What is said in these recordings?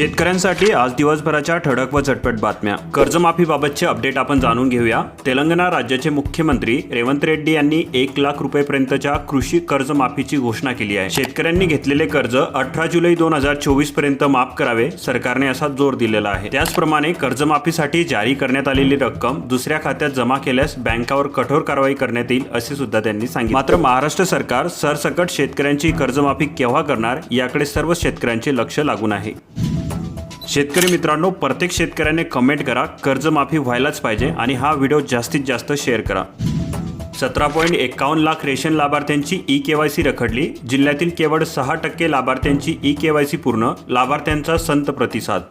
शेतकऱ्यांसाठी आज दिवसभराच्या ठळक व झटपट बातम्या. कर्जमाफीबाबतचे अपडेट आपण जाणून घेऊया. तेलंगणा राज्याचे मुख्यमंत्री रेवंत रेड्डी यांनी एक लाख रुपयेपर्यंतच्या कृषी कर्जमाफीची घोषणा केली आहे. शेतकऱ्यांनी घेतलेले कर्ज अठरा जुलै दोन हजार चोवीसपर्यंत माफ करावे सरकारने असा जोर दिलेला आहे. त्याचप्रमाणे कर्जमाफीसाठी जारी करण्यात आलेली रक्कम दुसऱ्या खात्यात जमा केल्यास बँकावर कठोर कारवाई करण्यात येईल असे सुद्धा त्यांनी सांगितले. मात्र महाराष्ट्र सरकार सरसकट शेतकऱ्यांची कर्जमाफी केव्हा करणार याकडे सर्व शेतकऱ्यांचे लक्ष लागून आहे. शेतकरी मित्रांनो प्रत्येक शेतकऱ्याने कमेंट करा कर्जमाफी व्हायलाच पाहिजे आणि हा व्हिडिओ जास्तीत जास्त शेअर करा. सतरा पॉईंट एकावन्न लाख रेशन लाभार्थ्यांची ई के वाय सी रखडली. जिल्ह्यातील केवळ सहा टक्के लाभार्थ्यांची ई के वाय सी पूर्ण लाभार्थ्यांचा संत प्रतिसाद.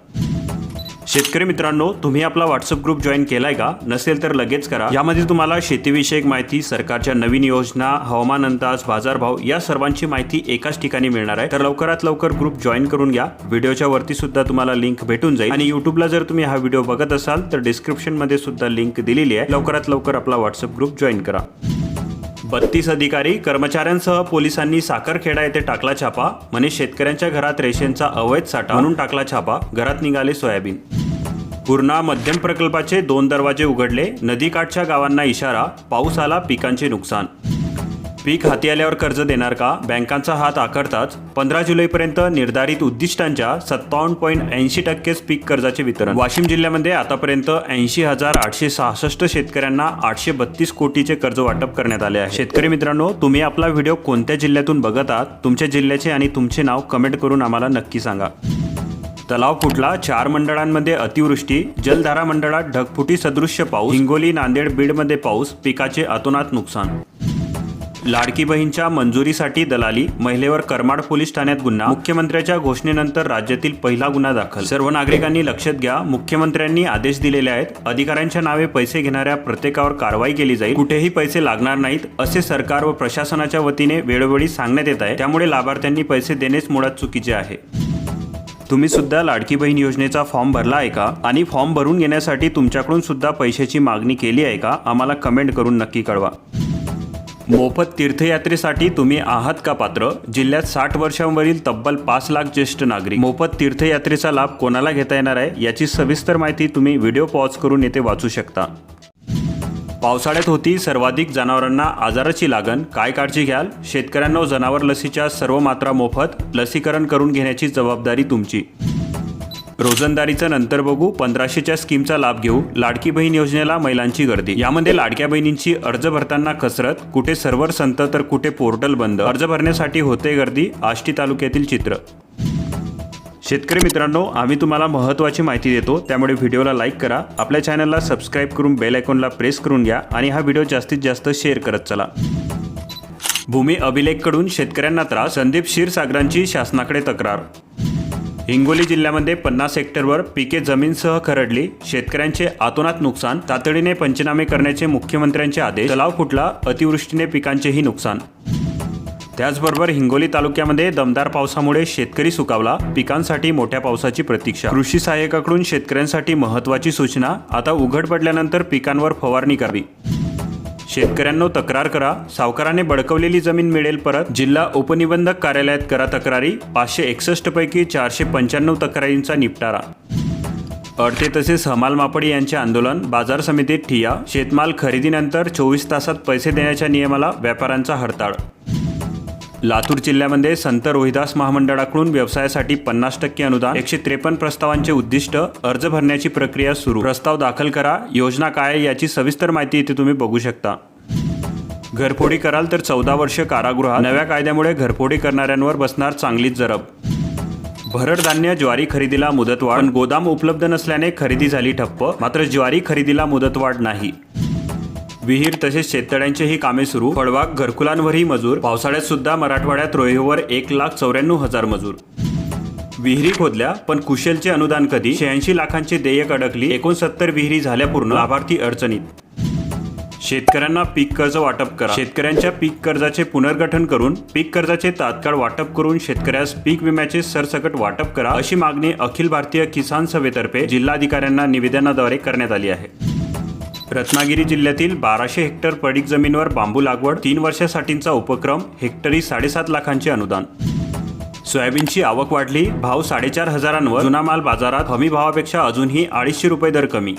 शेतकरी मित्रांनो तुम्ही आपला व्हॉट्सअप ग्रुप जॉईन केलाय का? नसेल तर लगेच करा. यामध्ये तुम्हाला शेतीविषयक माहिती सरकारच्या नवीन योजना हवामान अंदाज बाजारभाव या सर्वांची माहिती एकाच ठिकाणी मिळणार आहे. तर लवकरात लवकर ग्रुप जॉईन करून घ्या. व्हिडिओच्या वरती सुद्धा तुम्हाला लिंक भेटून जाईल. आणि युट्यूबला जर तुम्ही हा व्हिडिओ बघत असाल तर डिस्क्रिप्शनमध्ये सुद्धा लिंक दिलेली आहे. लवकरात लवकर आपला व्हॉट्सअप ग्रुप जॉईन करा. बत्तीस अधिकारी कर्मचाऱ्यांसह पोलिसांनी साखरखेडा येथे टाकला छापा. म्हणे शेतकऱ्यांच्या घरात रेशनचा अवैध साठा म्हणून टाकला छापा. घरात निघाले सोयाबीन. पूर्णा मध्यम प्रकल्पाचे दोन दरवाजे उघडले. नदीकाठच्या गावांना इशारा. पाऊस आला पिकांचे नुकसान. पीक हाती आल्यावर कर्ज देणार का? बँकांचा हात आखडताच पंधरा जुलैपर्यंत निर्धारित उद्दिष्टांच्या सत्तावन्न पॉईंट ऐंशी टक्केच पीक कर्जाचे वितरण. वाशिम जिल्ह्यामध्ये आतापर्यंत ऐंशी हजार आठशे सहासष्ट शेतकऱ्यांना आठशे बत्तीस कोटीचे कर्ज वाटप करण्यात आले आहे. शेतकरी मित्रांनो तुम्ही आपला व्हिडिओ कोणत्या जिल्ह्यातून बघत आहात तुमच्या जिल्ह्याचे आणि तुमचे नाव कमेंट करून आम्हाला नक्की सांगा. तलाव फुटला चार मंडळांमध्ये अतिवृष्टी जलधारा मंडळात ढगफुटी सदृश्य पाऊस हिंगोली नांदेड बीडमध्ये पाऊस पिकाचे अतोनात नुकसान लाडकी बहीणच्या मंजुरीसाठी दलाली महिलेवर करमाड पोलीस ठाण्यात गुन्हा मुख्यमंत्र्याच्या घोषणेनंतर राज्यातील पहिला गुन्हा दाखल. सर्व नागरिकांनी लक्षात घ्या मुख्यमंत्र्यांनी आदेश दिलेले आहेत अधिकाऱ्यांच्या नावे पैसे घेणाऱ्या प्रत्येकावर कारवाई केली जाईल. कुठेही पैसे लागणार नाहीत असे सरकार व प्रशासनाच्या वतीने वेळोवेळी सांगण्यात येत आहे. त्यामुळे लाभार्थ्यांनी पैसे देणेच मुळात चुकीचे आहे. तुम्ही सुद्धा लाडकी बहीण योजनेचा फॉर्म भरला आहे का? आणि फॉर्म भरून घेण्यासाठी तुमच्याकडून सुद्धा पैशाची मागणी केली आहे का? आम्हाला कमेंट करून नक्की कळवा. मोफत तीर्थयात्रेसाठी तुम्ही आहात का पात्र? जिल्ह्यात साठ वर्षांवरील तब्बल पाच लाख ज्येष्ठ नागरिक. मोफत तीर्थयात्रेचा लाभ कोणाला घेता येणार आहे? याची सविस्तर माहिती तुम्ही व्हिडिओ पॉज करून येथे वाचू शकता. पावसाळ्यात होती सर्वाधिक जनावरांना आजाराची लागण. काय काळजी घ्याल? शेतकऱ्यांना जनावर लसीच्या सर्व मात्रा मोफत लसीकरण करून घेण्याची जबाबदारी तुमची. रोजंदारीचं नंतर बघू पंधराशेच्या स्कीमचा लाभ घेऊ लाडकी बहीण योजनेला महिलांची गर्दी. यामध्ये लाडक्या बहिणींची अर्ज भरताना कसरत कुठे सर्व्हर संत तर कुठे पोर्टल बंद अर्ज भरण्यासाठी होते गर्दी आष्टी तालुक्यातील चित्र. शेतकरी मित्रांनो आम्ही तुम्हाला महत्त्वाची माहिती देतो त्यामुळे व्हिडिओला लाईक करा आपल्या चॅनलला सबस्क्राईब करून बेल आयकॉनला प्रेस करून घ्या आणि हा व्हिडिओ जास्तीत जास्त शेअर करत चला. भूमी अभिलेखकडून शेतकऱ्यांना त्रास संदीप क्षीरसागरांची शासनाकडे तक्रार. हिंगोली जिल्ह्यामध्ये पन्नास हेक्टरवर पिके जमीनसह खरडली. शेतकऱ्यांचे आतोनात नुकसान तातडीने पंचनामे करण्याचे मुख्यमंत्र्यांचे आदेश. तलाव फुटला अतिवृष्टीने पिकांचेही नुकसान. त्याचबरोबर हिंगोली तालुक्यामध्ये दमदार पावसामुळे शेतकरी सुकावला पिकांसाठी मोठ्या पावसाची प्रतीक्षा. कृषी सहाय्यकाकडून शेतकऱ्यांसाठी महत्त्वाची सूचना आता उघड पडल्यानंतर पिकांवर फवारणी करावी. शेतकऱ्यांनो तक्रार करा. सावकाराने बडकवलेली जमीन मिळेल परत. जिल्हा उपनिबंधक कार्यालयात करा तक्रारी. पाचशे एकसष्ट पैकी चारशे पंच्याण्णव तक्रारींचा निपटारा. अडते तसेच हमाल मापडी यांचे आंदोलन. बाजार समितीत ठिया. शेतमाल खरेदीनंतर चोवीस तासात पैसे देण्याच्या नियमाला व्यापाऱ्यांचा हरताळ लातूर जिल्ह्यामध्ये संत रोहिदास महामंडळाकडून व्यवसायासाठी पन्नास टक्के अनुदान एकशे त्रेपन्न प्रस्तावांचे उद्दिष्ट अर्ज भरण्याची प्रक्रिया सुरू. प्रस्ताव दाखल करा. योजना काय आहे याची सविस्तर माहिती इथे तुम्ही बघू शकता. घरफोडी कराल तर चौदा वर्ष कारागृहात. नव्या कायद्यामुळे घरफोडी करणाऱ्यांवर बसणार चांगलीच जरब. भरड धान्य ज्वारी खरेदीला मुदतवाढ. गोदाम उपलब्ध नसल्याने खरेदी झाली ठप्प. मात्र ज्वारी खरेदीला मुदतवाढ नाही. विहीर तसेच शेततळ्यांचेही कामे सुरू. फळबाग घरकुलांवरही मजूर. पावसाळ्यात सुद्धा मराठवाड्यात रोहेवर एक लाख चौऱ्याण्णव हजार मजूर. विहिरी खोदल्या पण कुशलचे अनुदान कधी? शहाऐंशी लाखांचे देयक अडकली एकोणसत्तर विहिरी झाल्या पूर्ण. लाभार्थी अडचणीत. शेतकऱ्यांना पीक कर्ज वाटप करा. शेतकऱ्यांच्या पीक कर्जाचे पुनर्गठन करून पीक कर्जाचे तात्काळ वाटप करून शेतकऱ्यास पीक विम्याचे सरसकट वाटप करा अशी मागणी अखिल भारतीय किसान सभेतर्फे जिल्हाधिकाऱ्यांना निवेदनाद्वारे करण्यात आली आहे. रत्नागिरी जिल्ह्यातील बाराशे हेक्टर पडीक जमीनवर बांबू लागवड तीन वर्षासाठींचा उपक्रम हेक्टरी साडेसात लाखांचे अनुदान. सोयाबीनची आवक वाढली भाव साडेचार हजारांवर जुना माल बाजारात हमी भावापेक्षा अजूनही अडीचशे रुपये दर कमी.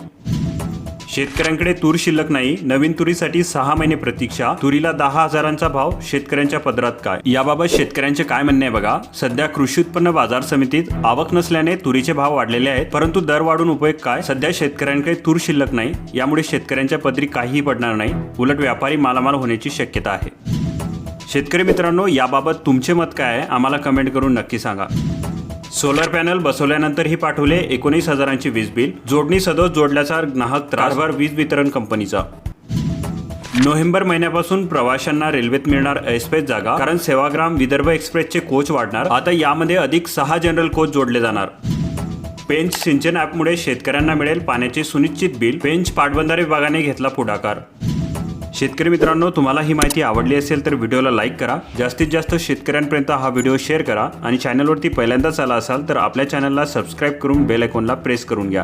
शेतकऱ्यांकडे तूर शिल्लक नाही नवीन तुरीसाठी सहा महिने प्रतीक्षा तुरीला दहा हजारांचा भाव शेतकऱ्यांच्या पदरात काय? याबाबत शेतकऱ्यांचे काय म्हणणे आहे बघा? सध्या कृषी उत्पन्न बाजार समितीत आवक नसल्याने तुरीचे भाव वाढलेले आहेत परंतु दर वाढून उपयोग काय? सध्या शेतकऱ्यांकडे तूर शिल्लक नाही यामुळे शेतकऱ्यांच्या पदरी काहीही पडणार नाही उलट व्यापारी मालामाल होण्याची शक्यता आहे. शेतकरी मित्रांनो याबाबत तुमचे मत काय आहे? आम्हाला कमेंट करून नक्की सांगा. सोलर पॅनल बसवल्यानंतरही पाठवले एकोणीस हजारांची वीज बिल. जोडणी सदोष जोडल्याचा ग्राहक त्रासभार वीज वितरण कंपनीचा. नोव्हेंबर महिन्यापासून प्रवाशांना रेल्वेत मिळणार ऐसपैस जागा कारण सेवाग्राम विदर्भ एक्सप्रेसचे कोच वाढणार. आता यामध्ये अधिक सहा जनरल कोच जोडले जाणार. पेंच सिंचन ॲपमुळे शेतकऱ्यांना मिळेल पाण्याचे सुनिश्चित बिल. पेंच पाटबंधारे विभागाने घेतला पुढाकार. शेतकरी मित्रांनो तुम्हाला ही माहिती आवडली असेल तर व्हिडिओला लाईक करा. जास्तीत जास्त शेतकऱ्यांपर्यंत हा व्हिडिओ शेअर करा आणि चॅनलवरती पहिल्यांदाच आला असाल तर आपल्या चॅनलला सबस्क्राईब करून बेल आयकॉनला प्रेस करून घ्या.